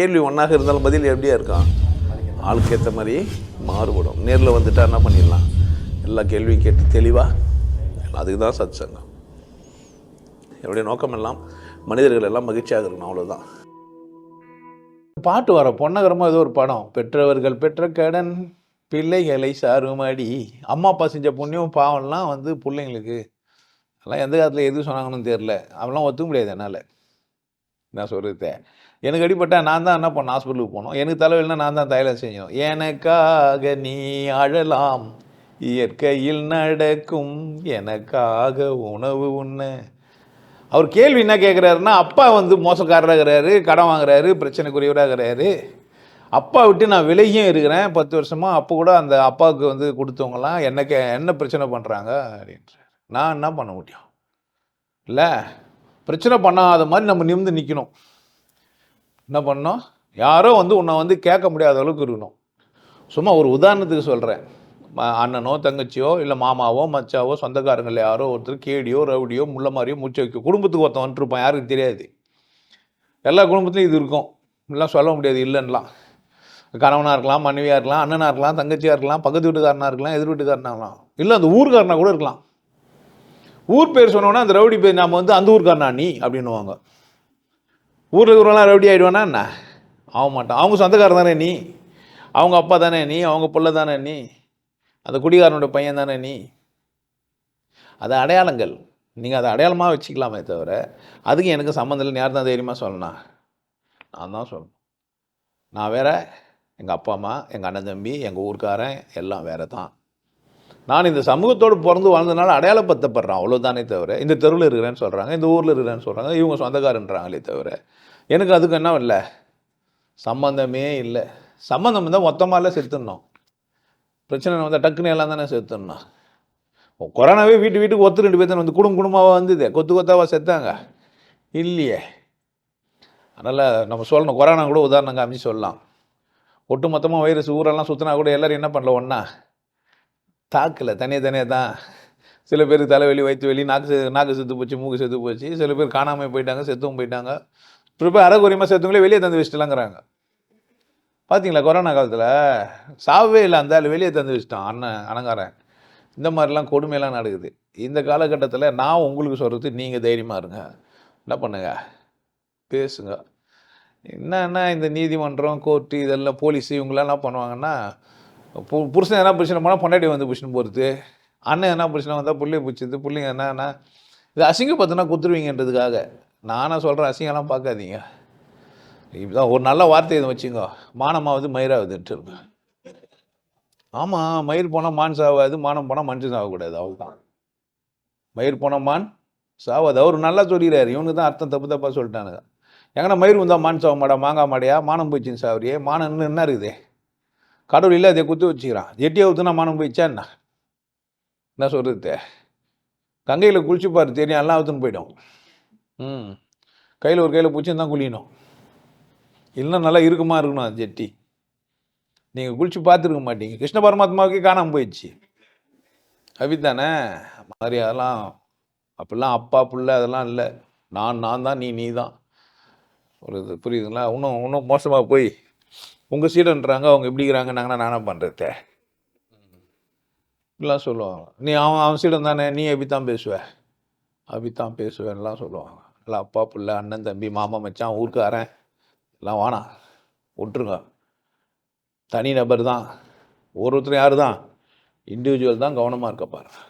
கேள்வி ஒன்றாக இருந்தாலும் பதில் எப்படியா இருக்கான் ஆளுக்கு ஏற்ற மாதிரி மாறுபடும். நேரில் வந்துட்டா என்ன பண்ணிடலாம்? எல்லா கேள்வியும் கேட்டு தெளிவாக அதுக்கு தான் சத் சங்கம் என்னுடைய நோக்கம் எல்லாம் மனிதர்கள் எல்லாம் மகிழ்ச்சியாக இருக்கணும் அவ்வளோதான் பாட்டு வர பொன்னகரமாக ஏதோ ஒரு படம். பெற்றவர்கள் பெற்ற கடன் பிள்ளைகளை சாருமாடி அம்மா அப்பா செஞ்ச புண்ணியம் பாவம்லாம் வந்து பிள்ளைங்களுக்கு. அதெல்லாம் எந்த காலத்தில் எது சொன்னாங்கன்னு தெரில அவெல்லாம் ஒத்துக்க முடியாது என்னால். நான் சொல்கிறது எனக்கு அடிப்பட்டால் நான் தான் என்ன பண்ண ஹாஸ்பிட்டலுக்கு போனோம் எனக்கு தலைவலினா நான் தான் தைலம் செஞ்சோம் எனக்காக நீ அழலாம். இயற்கையில் நடக்கும். எனக்காக உணவு உண்ண. அவர் கேள்வி என்ன கேட்குறாருன்னா அப்பா வந்து மோசக்காரராக இருக்கிறாரு கடன் வாங்குறாரு பிரச்சனைக்குரியவராக இருக்கிறாரு அப்பா விட்டு நான் விலகியும் இருக்கிறேன். பத்து வருஷமாக அப்போ கூட அந்த அப்பாவுக்கு வந்து கொடுத்தவங்கலாம் என்ன கே என்ன பிரச்சனை பண்ணுறாங்க அப்படின்றார். நான் என்ன பண்ண முடியும்? இல்லை பிரச்சனை பண்ணாத மாதிரி நம்ம நிமிந்து நிற்கணும் என்ன பண்ணோம்? யாரோ வந்து உன்னை வந்து கேட்க முடியாத அளவுக்கு இருக்கணும். சும்மா ஒரு உதாரணத்துக்கு சொல்கிறேன் அண்ணனோ தங்கச்சியோ இல்லை மாமாவோ மச்சாவோ சொந்தக்காரங்கள் யாரோ ஒருத்தர் கேடியோ ரவுடியோ முள்ள மாதிரியோ மூச்சு வைக்க குடும்பத்துக்கு ஒருத்தன் வந்துட்டுருப்பான் யாருக்கு தெரியாது. எல்லா குடும்பத்துலையும் இது இருக்கும். எல்லாம் சொல்ல முடியாது இல்லைன்னலாம். கணவனாக இருக்கலாம் மனைவியாக இருக்கலாம் அண்ணனாக இருக்கலாம் தங்கச்சியாக இருக்கலாம் பக்கத்து வீட்டுக்காரனாக இருக்கலாம் எதிர் வீட்டுக்காரனாக இருக்கலாம். இல்லை அந்த ஊர்க்காரனாக கூட இருக்கலாம். ஊர் பேர் சொன்னோன்னா அந்த ரவுடி பேர் நாம வந்து அந்த ஊர்க்காரனா நீ அப்படின்னுவாங்க. ஊரில் இருக்கிறவங்களாம் ரவுடி ஆகிடுவானா என்ன? ஆக மாட்டான். அவங்க சொந்தக்காரன் தானே நீ? அவங்க அப்பா தானே நீ? அவங்க பிள்ளை தானே நீ? அந்த குடிகாரனோட பையன் தானே நீ? அது அடையாளங்கள். நீங்கள் அதை அடையாளமாக வச்சுக்கலாமே தவிர அதுக்கு எனக்கு சம்மந்தம் இல்லை யார் தான் தைரியமாக சொல்லணும் நான் தான் சொல்லணும். நான் வேற எங்கள் அப்பா அம்மா எங்கள் அண்ணன் தம்பி எங்கள் ஊருக்காரன் எல்லாம் வேறு தான் நான் இந்த சமூகத்தோடு பிறந்து வாழ்ந்ததுனால அடையாளப்படுத்தப்படுறேன். அவ்வளோதானே தவிர இந்த தெருவில் இருக்கிறேன்னு சொல்கிறாங்க இந்த ஊரில் இருக்கிறேன்னு சொல்கிறாங்க இவங்க சொந்தக்காரன்றாங்களே தவிர எனக்கு அதுக்கு என்ன இல்லை? சம்மந்தமே இல்லை. சம்மந்தம் இருந்தால் மொத்தமாகல செத்துடணும். பிரச்சனை வந்தால் டக்குன்னு எல்லாம் தானே செத்துடணும். கொரோனாவே வீட்டு வீட்டுக்கு ஒத்து ரெண்டு பேர் வந்து குடும்ப குடும்பமாக வந்தது? கொத்து கொத்தாவா செத்தாங்க? இல்லையே. அதனால் நம்ம சொல்லணும் கொரோனா கூட உதாரணம் காமிச்சு சொல்லலாம். ஒட்டு மொத்தமாக வைரஸ் ஊரெல்லாம் சுற்றினா கூட எல்லோரும் என்ன பண்ணல? ஒன்றா தாக்கலை தனியாக தனியாக தான். சில பேர் தலைவலி வயிற்று வலி நாக்கு நாக்கு செத்து போச்சு மூக்கு செத்து போச்சு. சில பேர் காணாமல் போயிட்டாங்க செத்தும் போயிட்டாங்க. இப்போ அறகுறையமாக செத்துங்களே வெளியே தந்து வச்சுட்டலாங்கிறாங்க. பார்த்தீங்களா கொரோனா காலத்தில்? சாவே இல்லை அந்த வெளியே தந்து வச்சுட்டான் அண்ணன் அணங்காரன் இந்த மாதிரிலாம் கொடுமையெல்லாம் நடக்குது. இந்த காலகட்டத்தில் நான் உங்களுக்கு சொல்கிறது நீங்கள் தைரியமாக இருங்க. என்ன பண்ணுங்க? பேசுங்க. என்னன்னா இந்த நீதிமன்றம் கோர்ட்டு இதெல்லாம் போலீஸ் இவங்களாம் என்ன பண்ணுவாங்கன்னா புருஷன் என்ன பிரச்சனை போனால் பொண்டாட்டி வந்து புருஷன் போகிறது அண்ணன் என்ன பிரச்சனை வந்தால் பிள்ளைய பிடிச்சது பிள்ளைங்க என்னன்னா இது அசிங்கம் பார்த்தோன்னா கொடுத்துருவீங்கன்றதுக்காக நானாக சொல்கிறேன் அசிங்கம்லாம் பார்க்காதீங்க. இதுதான் ஒரு நல்ல வார்த்தை இதை வச்சுங்க மானமாவது மயிராகுதுன்ட்டு இருங்க ஆமாம் மயிர் போனால் மான் சாவாது மானம் போனால் மனுஷன் சாகக்கூடாது அவ்வளோதான் மயிர் போனால் மான் சாவாது. அவர் நல்லா சொல்லிடுறாரு இவனுக்கு தான் அர்த்தம் தப்பு தப்பாக சொல்லிட்டானுங்க. எங்கன்னா மயிர் வந்தால் மான் சாக மாடா மாங்காய் மாடையா? மானம் போயிடுச்சுன்னு சாவரியே மானம்னு என்ன இருக்குது? கடவுள் இல்லை அதை குத்து வச்சுக்கிறான். எட்டியை ஊற்றுனா மானம் போயிடுச்சா என்ன? என்ன சொல்கிறது கங்கையில் குளிச்சு பாரு தெரியும் எல்லாம் ஊற்றுன்னு போயிடும். ம். கையில் ஒரு கையில் பிடிச்சி தான் குளியணும். இல்லைன்னா நல்லா இருக்குமா இருக்கணும் அது ஜெட்டி. நீங்கள் குளிச்சு பார்த்துருக்க மாட்டீங்க. கிருஷ்ண பரமாத்மாவுக்கே காணாமல் போயிடுச்சு. அப்படித்தானே மாதிரி அதெல்லாம் அப்படிலாம் அப்பா பிள்ளை அதெல்லாம் இல்லை. நான் நான் தான் நீ நீ தான். ஒரு இது புரியுதுங்களா? இன்னும் இன்னும் மோசமாக போய் உங்கள் சீடன்றாங்க அவங்க எப்படி இருக்கிறாங்க நாங்கன்னா நானா பண்ணுறது இப்படிலாம் சொல்லுவாங்க. நீ அவன் அவன் சீடன் தானே நீ எப்படி தான் பேசுவ. அப்படி தான் பேசுவேன்லாம் சொல்லுவாங்க. எல்லாம் அப்பா பிள்ளை அண்ணன் தம்பி மாமா மச்சான் ஊருக்காரன் எல்லாம் வானா விட்டுருங்க. தனி நபர் தான். ஒருத்தர் யார் தான் இண்டிவிஜுவல் தான் கவனமாக இருக்க பாருங்கள்